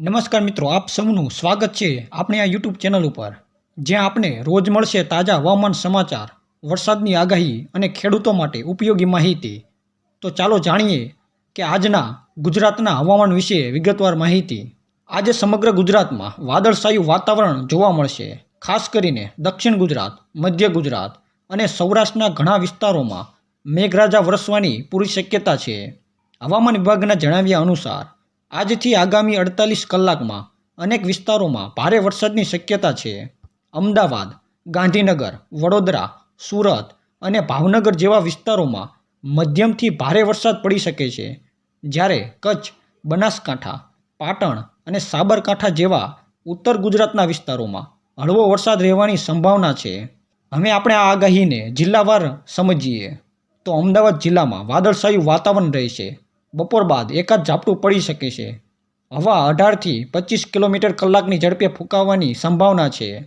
નમસ્કાર મિત્રો, આપ સૌનું સ્વાગત છે આપણી આ યુટ્યુબ ચેનલ ઉપર, જ્યાં આપણે રોજ મળશે તાજા હવામાન સમાચાર, વરસાદની આગાહી અને ખેડૂતો માટે ઉપયોગી માહિતી. તો ચાલો જાણીએ કે આજના ગુજરાતના હવામાન વિશે વિગતવાર માહિતી. આજે સમગ્ર ગુજરાતમાં વાદળછાયું વાતાવરણ જોવા મળશે, ખાસ કરીને દક્ષિણ ગુજરાત, મધ્ય ગુજરાત અને સૌરાષ્ટ્રના ઘણા વિસ્તારોમાં મેઘરાજા વરસવાની પૂરી શક્યતા છે. હવામાન વિભાગના જણાવ્યા અનુસાર આજથી આગામી અડતાલીસ કલાકમાં અનેક વિસ્તારોમાં ભારે વરસાદની શક્યતા છે. અમદાવાદ, ગાંધીનગર, વડોદરા, સુરત અને ભાવનગર જેવા વિસ્તારોમાં મધ્યમથી ભારે વરસાદ પડી શકે છે. જ્યારે કચ્છ, બનાસકાંઠા, પાટણ અને સાબરકાંઠા જેવા ઉત્તર ગુજરાતના વિસ્તારોમાં હળવો વરસાદ રહેવાની સંભાવના છે. હવે આપણે આ આગાહીને જિલ્લાવાર સમજીએ. તો અમદાવાદ જિલ્લામાં વાદળછાયું વાતાવરણ રહેશે. બપોર બાદ એકાદ ઝાપટું પડી શકે છે. હવા અઢારથી પચીસ કિલોમીટર કલાકની ઝડપે ફૂંકાવાની સંભાવના છે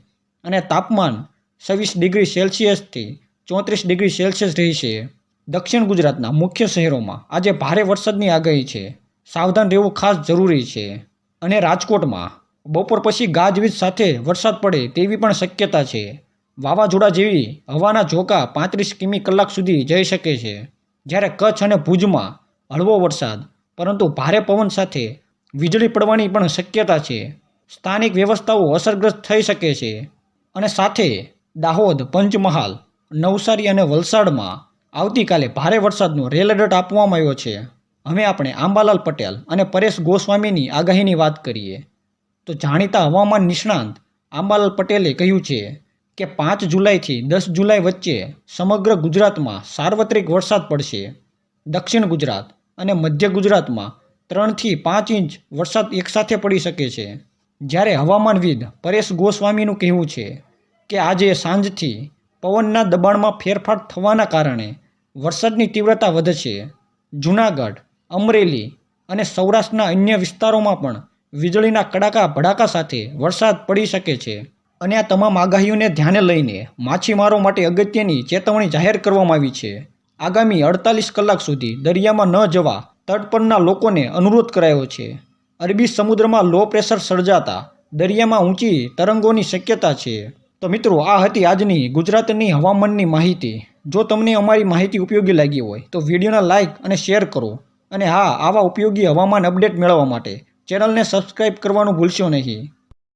અને તાપમાન છવ્વીસ ડિગ્રી સેલ્સિયસથી ચોત્રીસ ડિગ્રી સેલ્સિયસ રહેશે દક્ષિણ ગુજરાતના મુખ્ય શહેરોમાં આજે ભારે વરસાદની આગાહી છે. સાવધાન રહેવું ખાસ જરૂરી છે અને રાજકોટમાં બપોર પછી ગાજવીજ સાથે વરસાદ પડે તેવી પણ શક્યતા છે. વાવાઝોડા જેવી હવાના ઝોકા પાંત્રીસ કિમી કલાક સુધી જઈ શકે છે. જ્યારે કચ્છ અને ભુજમાં હળવો વરસાદ, પરંતુ ભારે પવન સાથે વીજળી પડવાની પણ શક્યતા છે. સ્થાનિક વ્યવસ્થાઓ અસરગ્રસ્ત થઈ શકે છે અને સાથે દાહોદ, પંચમહાલ, નવસારી અને વલસાડમાં આવતીકાલે ભારે વરસાદનો રેલ એલર્ટ આપવામાં આવ્યો છે. હવે આપણે આંબાલાલ પટેલ અને પરેશ ગોસ્વામીની આગાહીની વાત કરીએ. તો જાણીતા હવામાન નિષ્ણાંત આંબાલાલ પટેલે કહ્યું છે કે પાંચ જુલાઈથી દસ જુલાઈ વચ્ચે સમગ્ર ગુજરાતમાં સાર્વત્રિક વરસાદ પડશે. દક્ષિણ ગુજરાત અને મધ્ય ગુજરાતમાં ત્રણથી પાંચ ઇંચ વરસાદ એકસાથે પડી શકે છે. જ્યારે હવામાનવિદ પરેશ ગોસ્વામીનું કહેવું છે કે આજે સાંજથી પવનના દબાણમાં ફેરફાર થવાના કારણે વરસાદની તીવ્રતા વધશે જૂનાગઢ, અમરેલી અને સૌરાષ્ટ્રના અન્ય વિસ્તારોમાં પણ વીજળીના કડાકા ભડાકા સાથે વરસાદ પડી શકે છે અને આ તમામ આગાહીઓને ધ્યાને લઈને માછીમારો માટે અગત્યની ચેતવણી જાહેર કરવામાં આવી છે. આગામી અડતાલીસ કલાક સુધી દરિયામાં ન જવા તટ પરના લોકોને અનુરોધ કરાયો છે. અરબી સમુદ્રમાં લો પ્રેશર સર્જાતા દરિયામાં ઊંચી તરંગોની શક્યતા છે. તો મિત્રો, આ હતી આજની ગુજરાતની હવામાનની માહિતી. જો તમને અમારી માહિતી ઉપયોગી લાગી હોય, તો વિડીયોને લાઇક અને શેર કરો. અને હા, આવા ઉપયોગી હવામાન અપડેટ મેળવવા માટે ચેનલને સબસ્ક્રાઇબ કરવાનું ભૂલશો નહીં.